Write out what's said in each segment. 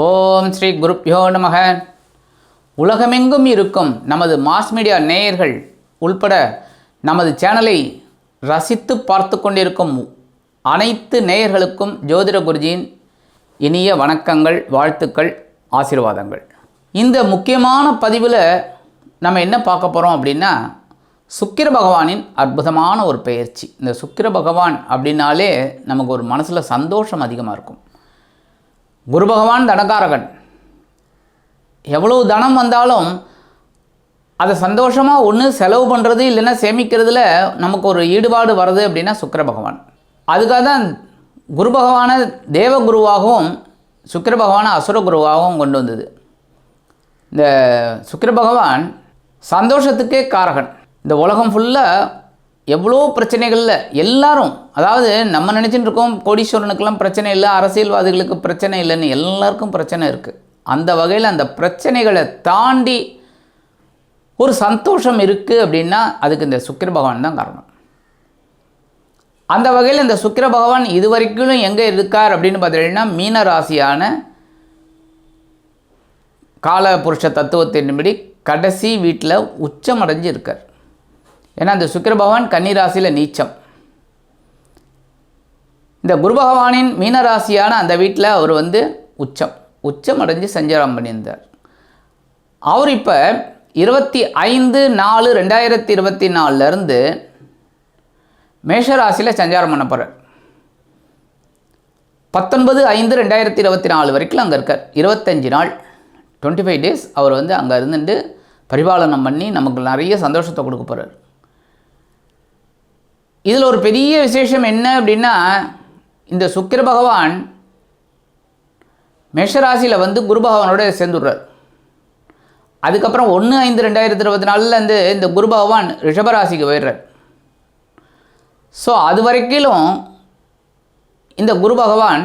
ஓம் ஸ்ரீ குருப்யோ நமக. உலகமெங்கும் இருக்கும் நமது மாஸ் மீடியா நேயர்கள் உள்பட நமது சேனலை ரசித்து பார்த்து கொண்டிருக்கும் அனைத்து நேயர்களுக்கும் ஜோதிட குருஜியின் இனிய வணக்கங்கள் வாழ்த்துக்கள் ஆசீர்வாதங்கள். இந்த முக்கியமான பதிவில் நம்ம என்ன பார்க்க போகிறோம் அப்படின்னா சுக்கிர பகவானின் அற்புதமான ஒரு பெயர்ச்சி. இந்த சுக்கிர பகவான் அப்படின்னாலே நமக்கு ஒரு மனசில் சந்தோஷம் அதிகமாக இருக்கும். குரு பகவான் தனகாரகன் எவ்வளவு தனம் வந்தாலும் அதை சந்தோஷமாக ஒன்று செலவு பண்ணுறது இல்லைன்னா சேமிக்கிறதுல நமக்கு ஒரு ஈடுபாடு வருது அப்படின்னா சுக்கர பகவான். அதுக்காக தான் குரு பகவானை தேவகுருவாகவும் சுக்கர பகவானை அசுர குருவாகவும் கொண்டு வந்தது. இந்த சுக்கர பகவான் சந்தோஷத்துக்கே காரகன். இந்த உலகம் ஃபுல்லாக எவ்வளோ பிரச்சனைகளில் எல்லாரும் அதாவது நம்ம நினச்சிட்டு இருக்கோம் கோடீஸ்வரனுக்கெல்லாம் பிரச்சனை இல்லை அரசியல்வாதிகளுக்கு பிரச்சனை இல்லைன்னு எல்லாருக்கும் பிரச்சனை இருக்குது அந்த வகையில் அந்த பிரச்சனைகளை தாண்டி ஒரு சந்தோஷம் இருக்குது அப்படின்னா அதுக்கு இந்த சுக்கிர பகவான் தான் காரணம். அந்த வகையில் இந்த சுக்கிர பகவான் இது வரைக்கும் எங்கே இருக்கார் அப்படின்னு பார்த்தீங்கன்னா மீன ராசியான கால புருஷ தத்துவத்தின்படி கடைசி வீட்டில் உச்சமடைஞ்சு இருக்கார். ஏன்னா அந்த சுக்கிர பகவான் கன்னிராசியில் நீச்சம். இந்த குரு பகவானின் மீன ராசியான அந்த வீட்டில் அவர் வந்து உச்சம். உச்சம் அடைஞ்சு சஞ்சாரம் பண்ணியிருந்தார். அவர் இப்போ இருபத்தி ஐந்து நாலு ரெண்டாயிரத்தி இருபத்தி நாலுலேருந்து மேஷராசியில் சஞ்சாரம் பண்ண போகிறார் பத்தொன்பது ஐந்து ரெண்டாயிரத்தி இருபத்தி நாலு வரைக்கும் அங்கே இருக்கார். இருபத்தஞ்சி நாள் டுவெண்ட்டி ஃபைவ் டேஸ் அவர் வந்து அங்கே இருந்துட்டு பரிபாலனம் பண்ணி நமக்கு நிறைய சந்தோஷத்தை கொடுக்க போகிறார் இதில் ஒரு பெரிய விசேஷம் என்ன அப்படின்னா இந்த சுக்கிர பகவான் மேஷராசியில் வந்து குரு பகவானோட சேர்ந்துடுறார். அதுக்கப்புறம் ஒன்று ஐந்து ரெண்டாயிரத்தி இருபத்தி நாலுலேருந்து இந்த குரு பகவான் ரிஷபராசிக்கு போயிடுறார். ஸோ அது வரைக்கும் இந்த குரு பகவான்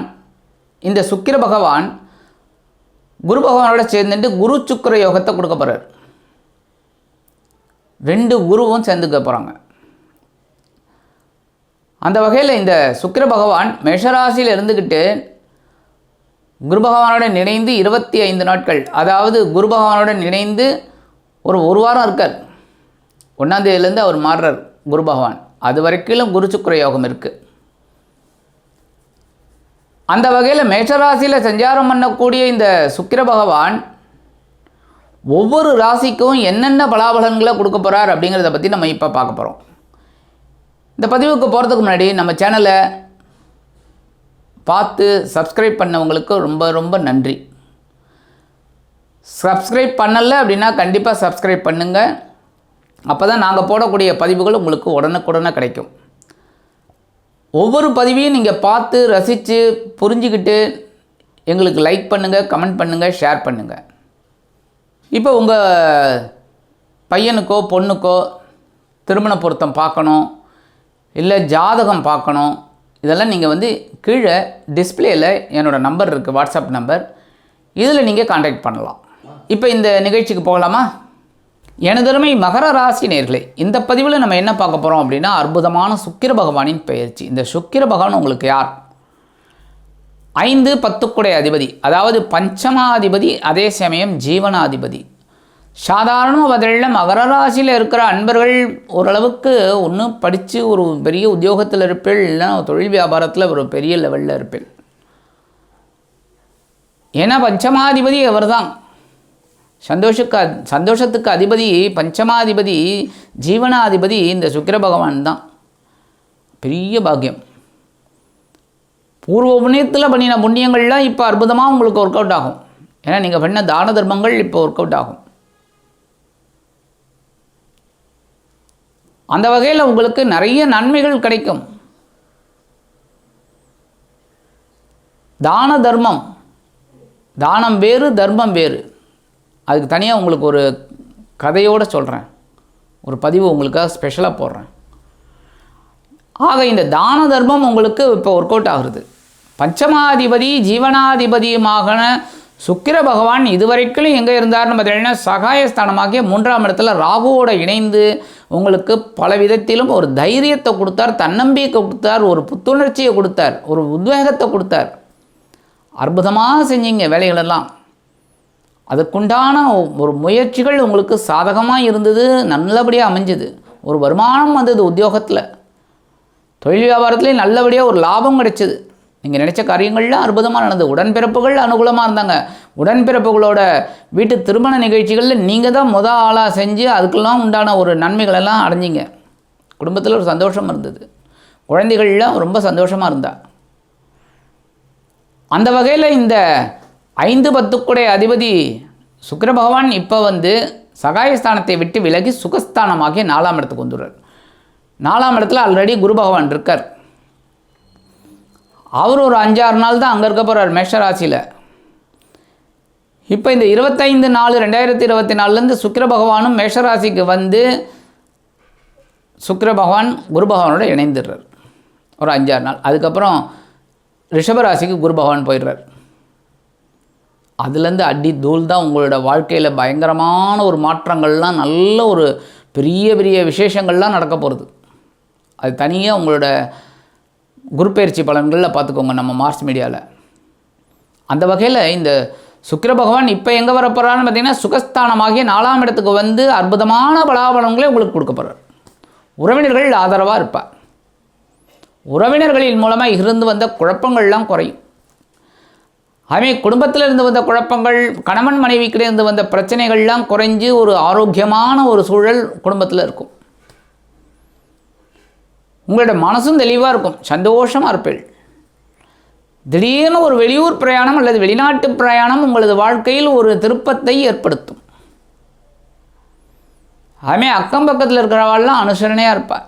இந்த சுக்கிர பகவான் குரு பகவானோட சேர்ந்துட்டு குரு சுக்கிர யோகத்தை கொடுக்க போகிறார் ரெண்டு குருவும் சேர்ந்துக்க போகிறாங்க அந்த வகையில் இந்த சுக்கிர பகவான் மேஷராசியில் இருந்துக்கிட்டு குரு பகவானுடன் இணைந்து இருபத்தி ஐந்து நாட்கள் அதாவது குரு பகவானுடன் இணைந்து ஒரு ஒரு வாரம் இருக்கார். ஒன்றாந்தேதியிலேருந்து அவர் மாறுறார் குரு பகவான். அது வரைக்கும் குரு சுக்கர யோகம் இருக்குது அந்த வகையில் மேஷராசியில் சஞ்சாரம் பண்ணக்கூடிய இந்த சுக்கிர பகவான் ஒவ்வொரு ராசிக்கும் என்னென்ன பலாபலன்களை கொடுக்க போகிறார் அப்படிங்கிறத பற்றி நம்ம இப்போ பார்க்க போகிறோம் இந்த பதிவுக்கு போகிறதுக்கு முன்னாடி நம்ம சேனலை பார்த்து சப்ஸ்கிரைப் பண்ணவங்களுக்கு ரொம்ப ரொம்ப நன்றி. சப்ஸ்கிரைப் பண்ணலை அப்படின்னா கண்டிப்பாக சப்ஸ்கிரைப் பண்ணுங்கள் அப்போ தான் நாங்கள் போடக்கூடிய பதிவுகள் உங்களுக்கு உடனுக்குடனே கிடைக்கும். ஒவ்வொரு பதிவையும் நீங்கள் பார்த்து ரசித்து புரிஞ்சுக்கிட்டு எங்களுக்கு லைக் பண்ணுங்கள் கமெண்ட் பண்ணுங்கள் ஷேர் பண்ணுங்கள் இப்போ உங்கள் பையனுக்கோ பொண்ணுக்கோ திருமண பொருத்தம் பார்க்கணும். இல்லை ஜாதகம் பார்க்கணும். இதெல்லாம் நீங்கள் வந்து கீழே டிஸ்பிளேயில் என்னோடய நம்பர் இருக்குது வாட்ஸ்அப் நம்பர் இதில் நீங்கள் காண்டாக்ட் பண்ணலாம். இப்போ இந்த நிகழ்ச்சிக்கு போகலாமா? எனதருமை மகர ராசி நேர்களே இந்த பதிவில் நம்ம என்ன பார்க்க போகிறோம் அப்படின்னா அற்புதமான சுக்கிர பகவானின் பயிற்சி. இந்த சுக்கிர பகவான் உங்களுக்கு யார்? ஐந்து பத்துக்குடை அதிபதி அதாவது பஞ்சமாதிபதி அதே சமயம் ஜீவனாதிபதி. சாதாரணமாக பதிலில் மகர ராசியில் இருக்கிற அன்பர்கள் ஓரளவுக்கு ஒன்று படித்து ஒரு பெரிய உத்தியோகத்தில் இருப்பேன் இல்லைன்னா தொழில் வியாபாரத்தில் ஒரு பெரிய லெவலில் இருப்பேன் ஏன்னா பஞ்சமாதிபதி அவர் தான் சந்தோஷக்கு சந்தோஷத்துக்கு அதிபதி பஞ்சமாதிபதி ஜீவனாதிபதி இந்த சுக்கிர பகவான் தான். பெரிய பாக்கியம். பூர்வ புண்ணியத்தில் பண்ணின புண்ணியங்கள்லாம் இப்போ அற்புதமாக உங்களுக்கு ஒர்க் அவுட் ஆகும். ஏன்னா நீங்கள் பண்ண தான தர்மங்கள் இப்போ ஒர்க் அவுட் ஆகும். அந்த வகையில் உங்களுக்கு நிறைய நன்மைகள் கிடைக்கும். தான தர்மம். தானம் வேறு தர்மம் வேறு. அதுக்கு தனியாக உங்களுக்கு ஒரு கதையோடு சொல்கிறேன் ஒரு பதிவு உங்களுக்காக ஸ்பெஷலாக போடுறேன். ஆக இந்த தான தர்மம் உங்களுக்கு இப்போ ஒர்க் அவுட் ஆகுது. பஞ்சமாதிபதி ஜீவனாதிபதியுமாக சுக்கிர பகவான் இதுவரைக்கும் எங்கே இருந்தார்னு பார்த்தீங்கன்னா சகாயஸ்தானமாகிய மூன்றாம் இடத்துல ராகுவோட இணைந்து உங்களுக்கு பல விதத்திலும் ஒரு தைரியத்தை கொடுத்தார் தன்னம்பிக்கை கொடுத்தார் ஒரு புத்துணர்ச்சியை கொடுத்தார் ஒரு உத்வேகத்தை கொடுத்தார். அற்புதமாக செஞ்சீங்க வேலைகளெல்லாம். அதுக்குண்டான ஒரு முயற்சிகள் உங்களுக்கு சாதகமாக இருந்தது நல்லபடியாக அமைஞ்சது. ஒரு வருமானம் வந்தது உத்தியோகத்தில். தொழில் வியாபாரத்துலேயும் நல்லபடியாக ஒரு லாபம் கிடைச்சது. நீங்கள் நினச்ச காரியங்கள்லாம் அற்புதமாக நடந்தது. உடன்பிறப்புகள் அனுகூலமாக இருந்தாங்க. உடன்பிறப்புகளோட வீட்டு திருமண நிகழ்ச்சிகளில் நீங்கள் தான் முத ஆளாக செஞ்சு அதுக்கெல்லாம் உண்டான ஒரு நன்மைகளெல்லாம் அடைஞ்சிங்க. குடும்பத்தில் ஒரு சந்தோஷம் இருந்தது. குழந்தைகள்லாம் ரொம்ப சந்தோஷமாக இருந்தா. அந்த வகையில் இந்த ஐந்து பத்துக்குடைய அதிபதி சுக்கர பகவான் இப்போ வந்து சகாயஸ்தானத்தை விட்டு விலகி சுகஸ்தானமாகிய நாலாம் இடத்துக்கு வந்துடுறார். நாலாம் இடத்துல ஆல்ரெடி குரு பகவான் இருக்கார். அவர் ஒரு அஞ்சாறு நாள் தான் அங்கே இருக்க போகிறார் மேஷராசியில் இப்போ இந்த இருபத்தைந்து நாலு ரெண்டாயிரத்தி இருபத்தி நாலுலேருந்து சுக்கிர பகவானும் மேஷராசிக்கு வந்து சுக்கிர பகவான் குரு பகவானோட இணைந்துடுறார். ஒரு அஞ்சாறு நாள். அதுக்கப்புறம் ரிஷபராசிக்கு குரு பகவான் போயிடுறார். அதுலேருந்து அடி தூள் தான் உங்களோட வாழ்க்கையில் பயங்கரமான ஒரு மாற்றங்கள்லாம் நல்ல ஒரு பெரிய பெரிய விசேஷங்கள்லாம் நடக்க போகிறது அது தனியாக உங்களோட குரு பயிற்சி பலன்களில் பார்த்துக்கோங்க நம்ம மார்ச் மீடியாவில் அந்த வகையில் இந்த சுக்கிர பகவான் இப்போ எங்கே வரப்போகிறான்னு பார்த்தீங்கன்னா சுகஸ்தானமாகிய நாலாம் இடத்துக்கு வந்து அற்புதமான பலாபலன்களை உங்களுக்கு கொடுக்க போகிறார் உறவினர்கள் ஆதரவாக இருப்பார். உறவினர்களின் மூலமாக இருந்து வந்த குழப்பங்கள்லாம் குறையும். அதுவே குடும்பத்தில் இருந்து வந்த குழப்பங்கள் கணவன் மனைவிக்கிட்டே இருந்து வந்த பிரச்சனைகள்லாம் குறைஞ்சு ஒரு ஆரோக்கியமான ஒரு சூழல் குடும்பத்தில் இருக்கும். உங்களோட மனசும் தெளிவாக இருக்கும். சந்தோஷமாக இருப்பீள். திடீர்னு ஒரு வெளியூர் பிரயாணம் அல்லது வெளிநாட்டு பிரயாணம் உங்களது வாழ்க்கையில் ஒரு திருப்பத்தை ஏற்படுத்தும். அதுமே அக்கம் பக்கத்தில் இருக்கிறவாள்லாம் அனுசரணையாக இருப்பார்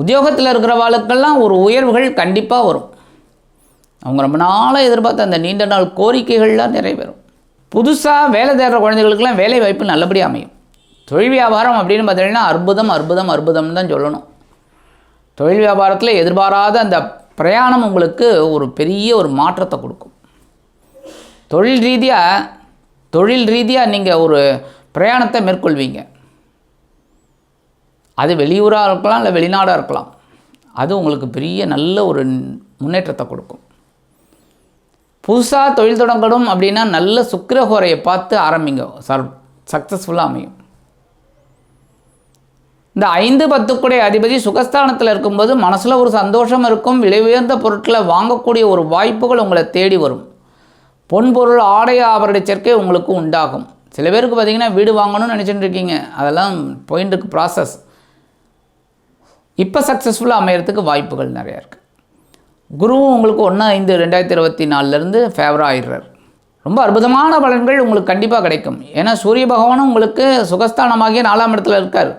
உத்தியோகத்தில் இருக்கிறவாளுக்கெல்லாம் ஒரு உயர்வுகள் கண்டிப்பாக வரும். அவங்க ரொம்ப நாளாக எதிர்பார்த்த அந்த நீண்ட நாள் கோரிக்கைகள்லாம் நிறைவேறும். புதுசாக வேலை தேடுற குழந்தைகளுக்கெல்லாம் வேலை வாய்ப்பு நல்லபடியாக அமையும். தொழில் வியாபாரம் அப்படின்னு பார்த்தீங்கன்னா அற்புதம் அற்புதம் அற்புதம் தான் சொல்லணும். தொழில் வியாபாரத்தில் எதிர்பாராத அந்த பிரயாணம் உங்களுக்கு ஒரு பெரிய ஒரு மாற்றத்தை கொடுக்கும். தொழில் ரீதியாக தொழில் ரீதியாக நீங்கள் ஒரு பிரயாணத்தை மேற்கொள்வீங்க. அது வெளியூராக இருக்கலாம் இல்லை வெளிநாடாக இருக்கலாம். அது உங்களுக்கு பெரிய நல்ல ஒரு முன்னேற்றத்தை கொடுக்கும். புதுசாக தொழில் தொடங்கணும் அப்படின்னா நல்ல சுக்கிரஹோரையை பார்த்து ஆரம்பிங்க. சர் சக்ஸஸ்ஃபுல்லாக அமையும். இந்த ஐந்து பத்துக்குடைய அதிபதி சுகஸ்தானத்தில் இருக்கும்போது மனசில் ஒரு சந்தோஷம் இருக்கும் விலை உயர்ந்த பொருட்களை வாங்கக்கூடிய ஒரு வாய்ப்புகள் உங்களை தேடி வரும். பொன்பொருள் ஆடை ஆபரண சேர்க்கை உங்களுக்கு உண்டாகும். சில பேருக்கு பார்த்தீங்கன்னா வீடு வாங்கணும்னு நினச்சிட்டு இருக்கீங்க. அதெல்லாம் போயின்னு இருக்கு ப்ராசஸ் இப்போ சக்ஸஸ்ஃபுல்லாக அமையறதுக்கு வாய்ப்புகள் நிறையா இருக்குது குருவும் உங்களுக்கு ஒன்று ஐந்து ரெண்டாயிரத்தி இருபத்தி நாலுலேருந்து ஃபேவராக ஆயிடுறார். ரொம்ப அற்புதமான பலன்கள் உங்களுக்கு கண்டிப்பாக கிடைக்கும். ஏன்னா சூரிய பகவானும் உங்களுக்கு சுகஸ்தானமாகிய நாலாம் இடத்துல இருக்கார்.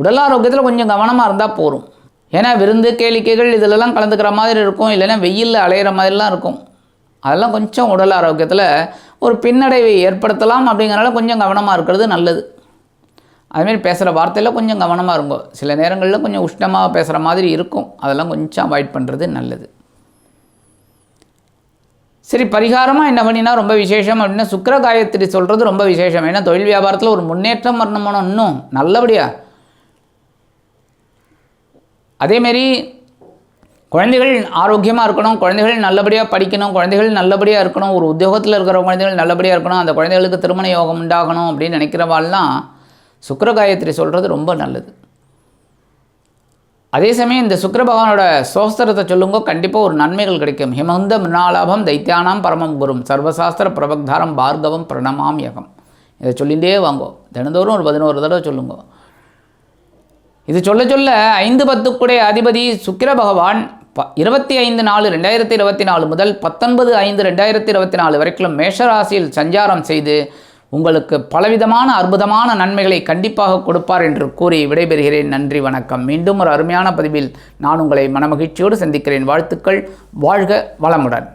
உடல் ஆரோக்கியத்தில் கொஞ்சம் கவனமாக இருந்தால் போகும் ஏன்னா விருந்து கேளிக்கைகள் இதிலெல்லாம் கலந்துக்கிற மாதிரி இருக்கும். இல்லைன்னா வெயிலில் அலையிற மாதிரிலாம் இருக்கும். அதெல்லாம் கொஞ்சம் உடல் ஆரோக்கியத்தில் ஒரு பின்னடைவை ஏற்படுத்தலாம் அப்படிங்கிறனால கொஞ்சம் கவனமாக இருக்கிறது நல்லது. அதுமாரி பேசுகிற வார்த்தையில் கொஞ்சம் கவனமாக இருங்கோ. சில நேரங்களில் கொஞ்சம் உஷ்ணமாக பேசுகிற மாதிரி இருக்கும். அதெல்லாம் கொஞ்சம் அவாய்ட் பண்ணுறது நல்லது. சரி பரிகாரமாக என்ன பண்ணினா ரொம்ப விசேஷம் அப்படின்னா சுக்கிர காயத்ரி சொல்கிறது ரொம்ப விசேஷம். ஏன்னா தொழில் வியாபாரத்தில் ஒரு முன்னேற்றம் வரணுமோ இன்னும் நல்லபடியாக அதேமாரி குழந்தைகள் ஆரோக்கியமாக இருக்கணும் குழந்தைகள் நல்லபடியாக படிக்கணும் குழந்தைகள் நல்லபடியாக இருக்கணும் ஒரு உத்தியோகத்தில் இருக்கிற குழந்தைகள் நல்லபடியாக இருக்கணும் அந்த குழந்தைகளுக்கு திருமண யோகம் உண்டாகணும் அப்படின்னு நினைக்கிறவாள்லாம் சுக்கர காயத்ரி சொல்கிறது ரொம்ப நல்லது. அதே சமயம் இந்த சுக்கர பகவானோட சோஸ்திரத்தை சொல்லுங்க கண்டிப்பாக ஒரு நன்மைகள் கிடைக்கும். ஹிமந்த மிருணாலாபம் தைத்தியானாம் பரமம் குரும். சர்வசாஸ்திர பிரபக்தாரம் பார்கவம் பிரணமாம் யகம். இதை சொல்லிகிட்டே வாங்கோ. தினந்தோறும் ஒரு பதினோரு தடவை சொல்லுங்க. இது சொல்ல சொல்ல ஐந்து பத்துக்குடைய அதிபதி சுக்கிர பகவான் ப இருபத்தி ஐந்து நாலு ரெண்டாயிரத்தி இருபத்தி நாலு முதல் பத்தொன்பது ஐந்து ரெண்டாயிரத்தி இருபத்தி நாலு வரைக்கும் மேஷராசியில் சஞ்சாரம் செய்து உங்களுக்கு பலவிதமான அற்புதமான நன்மைகளை கண்டிப்பாக கொடுப்பார் என்று கூறி விடைபெறுகிறேன். நன்றி வணக்கம். மீண்டும் ஒரு அருமையான பதிவில் நான் உங்களை மனமகிழ்ச்சியோடு சந்திக்கிறேன். வாழ்த்துக்கள். வாழ்க வளமுடன்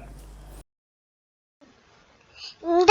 இந்த